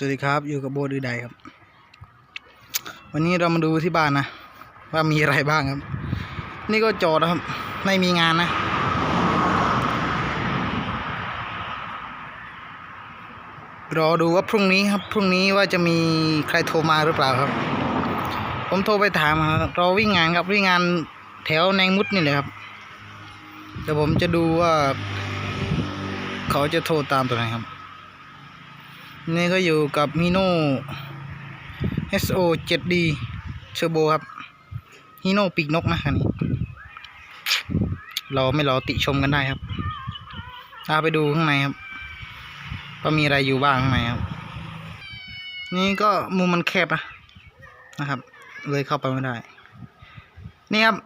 สวัสดีครับ อยู่กับโบดือใดครับ วันนี้เรามาดูที่บ้านนะ ว่ามีอะไรบ้างครับ นี่ก็จอดนะครับ ไม่มีงานนะ รอดูว่าพรุ่งนี้ครับ พรุ่งนี้ว่าจะมีใครโทรมาหรือเปล่าครับ ผมโทรไปถามครับรอวิ่งงานครับวิ่งงานแถวแนงมุดนี่เลยครับเดี๋ยวผมจะดูว่า เขาจะโทรตามตัวไหนครับ นี่ก็อยู่กับมิโน่ SO 7D Turbo ครับฮิโน่ปีกนกนะคันนี้เราไม่รอติชมกันได้ครับตาไปดูข้างในครับว่ามีอะไรอยู่บ้างข้างในครับ นี่ก็มุมมันแคบนะนะครับ เลยเข้าไปไม่ได้ นี่ครับ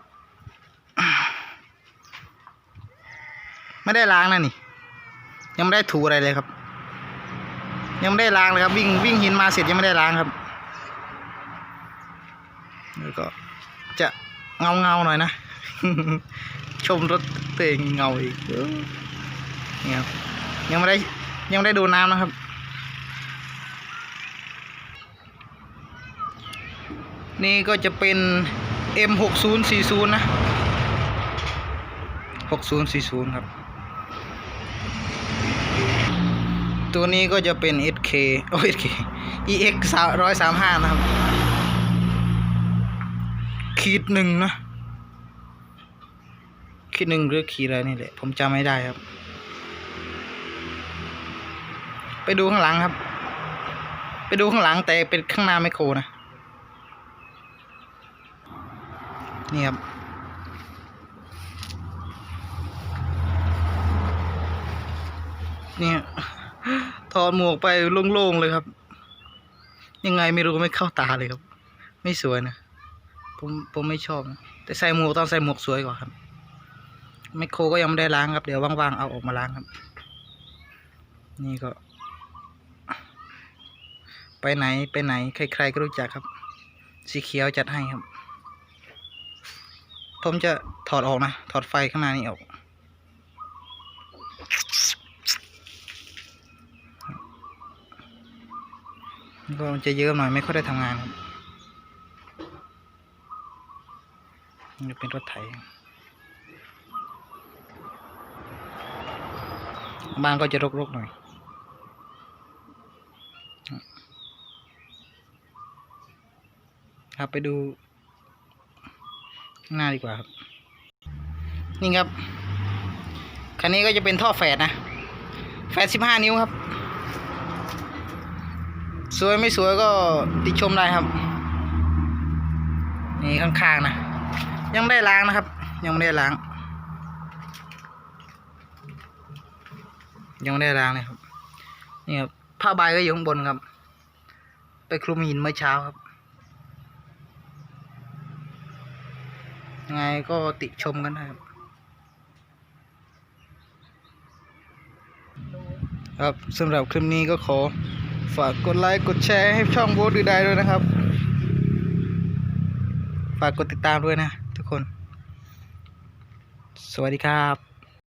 ไม่ได้ล้างนะนี่ ยังไม่ได้ถูอะไรเลยครับ ยังไม่ได้ล้างเลยครับวิ่งวิ่งหินมาเสร็จยังไม่ได้ล้างครับแล้วก็จะเงาเงาหน่อยนะ ชมรถตัวเองเงาอีกเออนี่ครับยังไม่ได้ยังไม่ได้ดูน้ำนะครับ นี่ก็จะเป็น M 6 0 4 0 นะ 6040 ครับ ตัวนี้ก็จะเป็น SK โอ้ SK EX ร้อยสามห้านะครับ ขีดหนึ่งนะ ขีดหนึ่งหรือขีดอะไรนี่แหละ ผมจำไม่ได้ครับ ไปดูข้างหลังครับ ไปดูข้างหลังแต่เป็นข้างหน้าไมโครนะ นี่ครับเนี่ย ถอดหมวกไปโล่งๆเลยครับ ยังไงไม่รู้ไม่เข้าตาเลยครับ ไม่สวยนะผมผมไม่ชอบนะแต่ใส่หมวกต้องใส่หมวกสวยกว่าครับไมโครก็ยังไม่ได้ล้างครับ เดี๋ยวว่างๆเอาออกมาล้างครับ นี่ก็ ไปไหนไปไหน ใคร ๆ ก็รู้จักครับ สีเขียวจัดให้ครับ ผมจะถอดออกนะ ถอดไฟข้างหน้านี้ออก ก็มันจะเยอะหน่อยไม่ค่อยได้ทำงานครับนี่เป็นรถไถบ้านก็จะรกๆหน่อยครับไปดูหน้าดีกว่าครับ นี่ครับ คันนี้ก็จะเป็นท่อแฝดนะ แฝดสิบห้านิ้วครับ สวยไม่สวยก็ติชมได้ครับ นี่ข้างๆนะ ยังไม่ได้ล้างนะครับ ยังไม่ได้ล้าง ยังไม่ได้ล้างเลยครับ นี่ครับผ้าใบก็อยู่ข้างบนครับ ไปคลุมหินเมื่อเช้าครับยังไงก็ติชมกันนะครับครับสำหรับคลิปนี้ก็ขอ ฝากกดไลค์กดแชร์ให้ช่องโบทดูได้ด้วยนะครับ ฝากกดติดตามด้วยนะทุกคน สวัสดีครับ